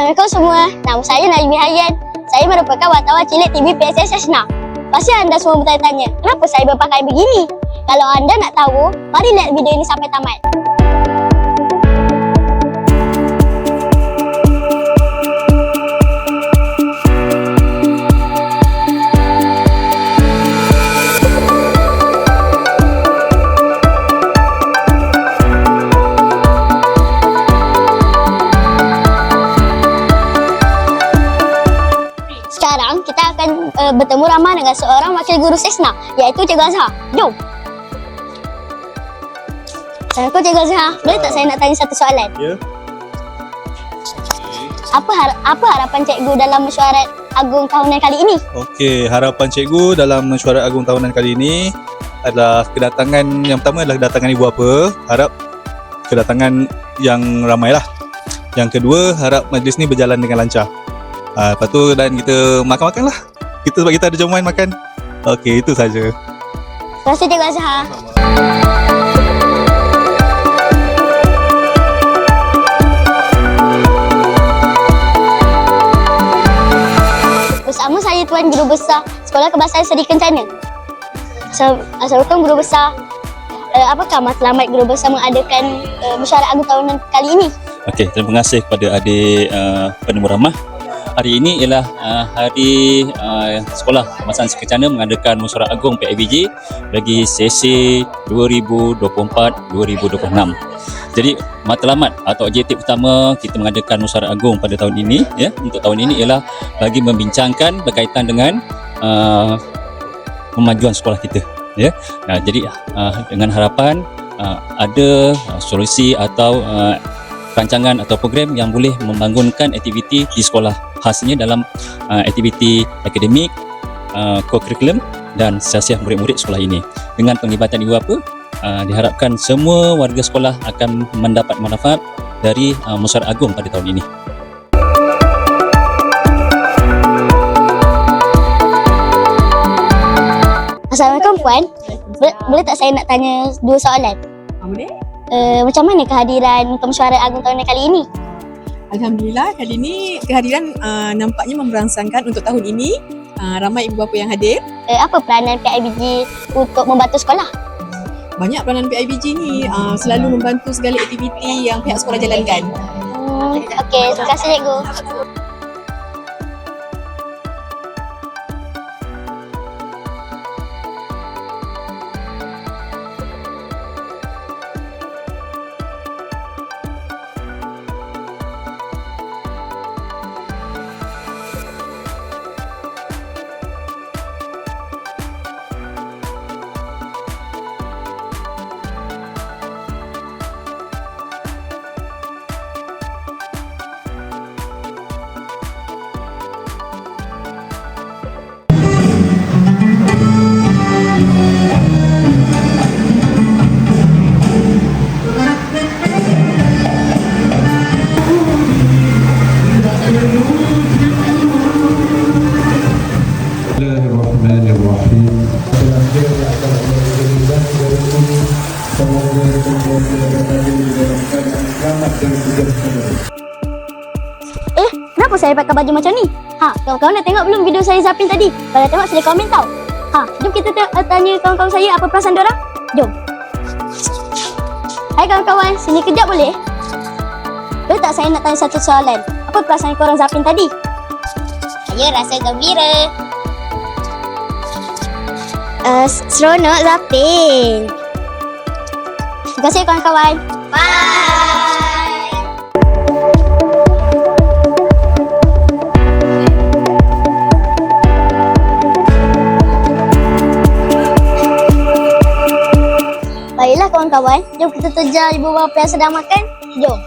Assalamualaikum semua. Nama saya Najmi Hayyan. Saya merupakan wartawan cilik TV PSS Sesna. Pasti anda semua bertanya-tanya, kenapa saya berpakaian begini? Kalau anda nak tahu, mari lihat video ini sampai tamat. Sekarang kita akan uh, bertemu ramah dengan seorang wakil guru Sesna iaitu Cikgu Azhar. Jom. Assalamualaikum Cikgu Azhar. Boleh tak saya nak tanya satu soalan? Ya. Apa har- apa harapan cikgu dalam mesyuarat agung tahunan kali ini? Okey, harapan cikgu dalam mesyuarat agung tahunan kali ini adalah kedatangan yang pertama adalah kedatangan ibu apa. Harap kedatangan yang ramai lah. Yang kedua, harap majlis ni berjalan dengan lancar. Ha, lepas tu dan kita makan-makan lah. Kita sebab kita ada jamuan makan. Okey, itu saja. Terima kasih Cikgu Azhar. Bersama saya Tuan Guru Besar Sekolah Kebangsaan Seri Kencana. Assalamu- Assalamualaikum Guru Besar. Uh, apakah matlamat Guru Besar mengadakan uh, mesyuarat agung tahunan kali ini? Okey, terima kasih kepada adik uh, penemu ramah. Hari ini ialah uh, hari uh, sekolah Kebangsaan Sekencana mengadakan mesyuarat agung PIBG bagi sesi 2024-2026. Jadi matlamat atau objektif utama kita mengadakan mesyuarat agung pada tahun ini ya untuk tahun ini ialah bagi membincangkan berkaitan dengan uh, kemajuan sekolah kita ya. Nah, jadi uh, dengan harapan uh, ada uh, solusi atau uh, rancangan atau program yang boleh membangunkan aktiviti di sekolah khasnya dalam uh, aktiviti akademik, uh, co-curriculum dan siasat murid-murid sekolah ini. Dengan penglibatan ibu bapa, uh, diharapkan semua warga sekolah akan mendapat manfaat dari uh, mesyuarat agung pada tahun ini. Assalamualaikum Puan. Boleh, boleh tak saya nak tanya dua soalan? Boleh? Uh, macam mana kehadiran pemesyuarat agung tahunan kali ini? Alhamdulillah kali ini kehadiran uh, nampaknya memberangsangkan untuk tahun ini. Uh, ramai ibu bapa yang hadir. Uh, apa peranan PIBG untuk membantu sekolah? Banyak peranan PIBG ni uh, selalu membantu segala aktiviti yang pihak sekolah jalankan. Hmm, Okey, terima kasih cikgu. Eh, kenapa saya pakai baju macam ni? Ha, kawan-kawan dah tengok belum video saya Zapin tadi? Kalau tengok sila komen tau. Ha, jom kita uh, tanya kawan-kawan saya apa perasaan diorang. Jom. Hai kawan-kawan, sini kejap boleh? Boleh tak saya nak tanya satu soalan? Apa perasaan korang Zapin tadi? Saya rasa gembira. Uh, seronok Zapin. Terima kasih kawan-kawan. Bye. Baiklah kawan-kawan, jom kita terjar ibu bapa yang sedang makan. Jom.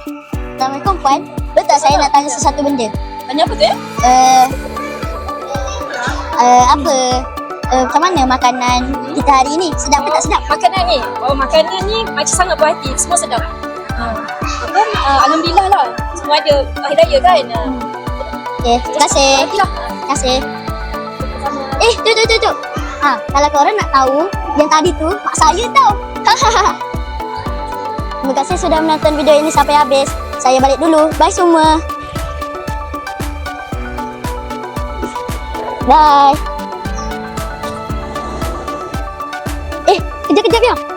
Assalamualaikum puan. Boleh tak saya nak tanya sesuatu benda? Tanya apa tu ya? Uh, uh, apa? Eh, uh, macam mana makanan kita hari ini? Sedap ke tak sedap? Makanan ni, oh, makanan ni macam sangat puas hati. Semua sedap. Ha. Dan, uh, ah, Alhamdulillah lah, semua ada akhir daya kan. Ah. Hmm. Okay, terima kasih. Terima kasih. Eh, tu tu tu tu. Ha, kalau korang nak tahu yang tadi tu, mak saya tau. terima kasih sudah menonton video ini sampai habis. Saya balik dulu. Bye semua. Bye. Eh, kejap-kejap ya.